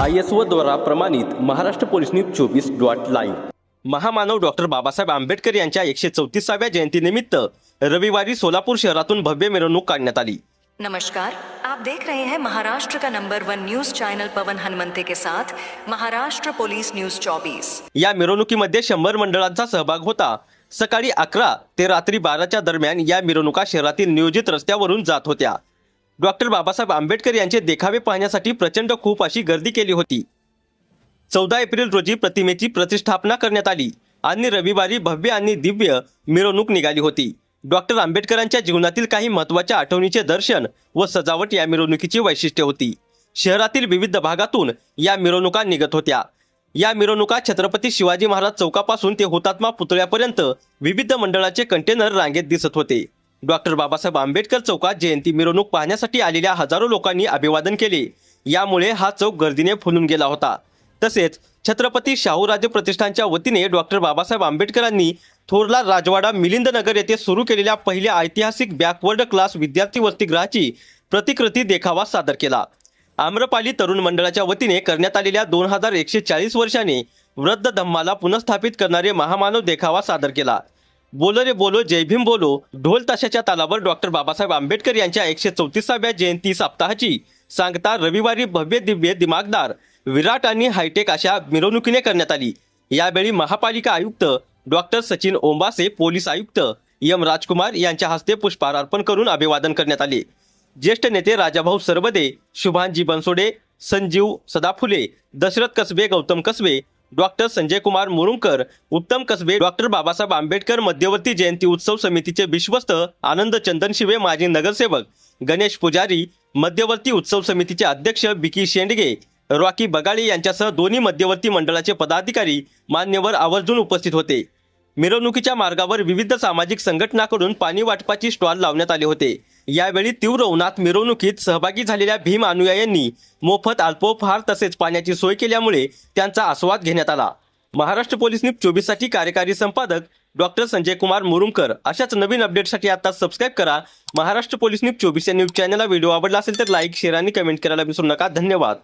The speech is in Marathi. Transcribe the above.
आय एस द्वारा प्रमाणित महाराष्ट्र पोलीस न्यूज चोवीस डॉट लाईव्ह. महामानव डॉक्टर बाबासाहेब आंबेडकर यांच्या एकशे चौतीसाव्या जयंतीनिमित्त रविवारी सोलापूर शहरातून भव्य मिरवणूक काढण्यात आली. नमस्कार. आप देख रहे हैं महाराष्ट्र का number one news channel Pawan Hanumante के साथ महाराष्ट्र पुलिस न्यूज 24 या मिरवणुकीमध्ये शंभर मंडळांचा सहभाग होता. सकाळी अकरा ते रात्री बाराच्या दरम्यान या मिरवणुका शहरातील नियोजित रस्त्यावरून जात होत्या. डॉक्टर बाबासाहेब आंबेडकर यांचे देखावे पाहण्यासाठी प्रचंड खूप अशी गर्दी केली होती. चौदा एप्रिल रोजी प्रतिमेची प्रतिष्ठापना करण्यात आली आणि रविवारी भव्य आणि दिव्य मिरवणूक निघाली होती. डॉक्टर आंबेडकरांच्या जीवनातील काही महत्त्वाच्या आठवणीचे दर्शन व सजावट या मिरवणुकीची वैशिष्ट्य होती. शहरातील विविध भागातून या मिरवणुका निघत होत्या. या मिरवणुका छत्रपती शिवाजी महाराज चौकापासून ते हुतात्मा पुतळ्यापर्यंत विविध मंडळाचे कंटेनर रांगेत दिसत होते. डॉक्टर बाबासाहेब आंबेडकर चौकात जयंती मिरवणूक पाहण्यासाठी आलेल्या हजारो लोकांनी अभिवादन केले. यामुळे हा चौक गर्दीने फुलून गेला होता. तसेच छत्रपती शाहूराजे प्रतिष्ठानच्या वतीने डॉक्टर बाबासाहेब आंबेडकरांनी थोरला राजवाडा मिलिंदनगर येथे सुरू केलेल्या पहिल्या ऐतिहासिक बॅकवर्ड क्लास विद्यार्थी वसतिगृहाची प्रतिकृती देखावा सादर केला. आम्रपाली तरुण मंडळाच्या वतीने करण्यात आलेल्या दोन हजार एकशे चाळीस वर्षाने वृद्ध धम्माला पुनर्स्थापित करणारे महामानव देखावा सादर केला. बोलो रे बोलो जय भीम बोलो. ढोल ताशाच्या तालावर डॉक्टर बाबासाहेब आंबेडकर यांच्या एकशे चौतीसाव्या जयंती सप्ताहाची. सांगता रविवारी भव्य दिव्य दिमागदार. विराट आणि हायटेक अशा मिरवणुकीने करण्यात आली. यावेळी महापालिका आयुक्त डॉक्टर सचिन ओंबासे पोलीस आयुक्त एम राजकुमार यांच्या हस्ते पुष्पहार अर्पण करून अभिवादन करण्यात आले. ज्येष्ठ नेते राजाभाऊ सरबदे शुभांजी बनसोडे संजीव सदाफुले दशरथ कसबे गौतम कसबे डॉक्टर संजय कुमार मुरुंकर उत्तम कसबे डॉक्टर बाबासाहेब आंबेडकर मध्यवर्ती जयंती उत्सव समितीचे विश्वस्त आनंद चंदन शिवे माजी नगरसेवक गणेश पुजारी मध्यवर्ती उत्सव समितीचे अध्यक्ष बिकी शेंडगे रॉकी बगाळे यांच्यासह दोन्ही मध्यवर्ती मंडळाचे पदाधिकारी मान्यवर आवर्जून उपस्थित होते. मिरवणुकीच्या मार्गावर विविध सामाजिक संघटनाकडून पाणी वाटपाची स्टॉल लावण्यात आले होते. यावेळी तीव्र उन्हात मिरवणुकीत सहभागी झालेल्या भीम अनुयायांनी मोफत अल्पोपहार तसेच पाण्याची सोय केल्यामुळे त्यांचा आस्वाद घेण्यात आला. महाराष्ट्र पोलीस न्यूज चोवीससाठी कार्यकारी संपादक डॉक्टर संजय कुमार मुरुमकर. अशाच नवीन अपडेटसाठी आता सबस्क्राईब करा. महाराष्ट्र पोलीस न्यूज चोवीस या न्यूज चॅनलला व्हिडिओ आवडला असेल तर लाईक शेअर आणि कमेंट करायला विसरू नका. धन्यवाद.